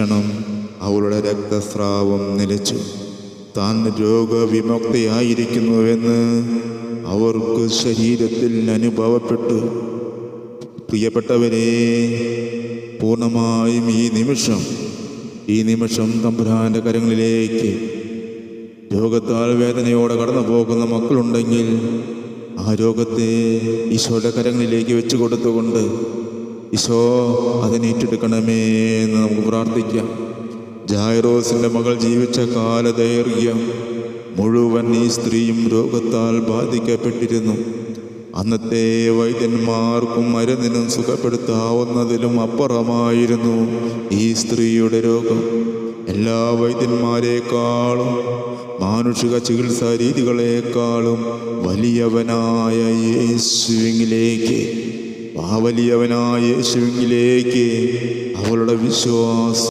ക്ഷണം അവളുടെ രക്തസ്രാവം നിലച്ചു. താൻ രോഗവിമുക്തയായിരിക്കുന്നുവെന്ന് അവർക്ക് ശരീരത്തിൽ അനുഭവപ്പെട്ടു. പ്രിയപ്പെട്ടവരെ പൂർണമായും ഈ നിമിഷം ഈ നിമിഷം തമ്പുരാന്റെ കരങ്ങളിലേക്ക് രോഗത്താൽ വേദനയോടെ കടന്നു പോകുന്ന മക്കളുണ്ടെങ്കിൽ ആ രോഗത്തെ ഈശോയുടെ കരങ്ങളിലേക്ക് വെച്ചു കൊടുത്തുകൊണ്ട് ഈശോ അതിനേറ്റെടുക്കണമേ എന്ന് നമുക്ക് പ്രാർത്ഥിക്കാം. ജായറോസിന്റെ മകൾ ജീവിച്ച കാലദൈർഘ്യം മുഴുവൻ ഈ സ്ത്രീയും രോഗത്താൽ ബാധിക്കപ്പെട്ടിരുന്നു. അന്നത്തെ വൈദ്യന്മാർക്കും മരുന്നിനും സുഖപ്പെടുത്താവുന്നതിലും അപ്പുറമായിരുന്നു ഈ സ്ത്രീയുടെ രോഗം. എല്ലാ വൈദ്യന്മാരെക്കാളും മാനുഷിക ചികിത്സാ രീതികളെക്കാളും വലിയവനായ യേശുവിങ്ങിലേക്ക് ആ വലിയവനായ യേശുവിങ്ങിലേക്ക് അവളുടെ വിശ്വാസം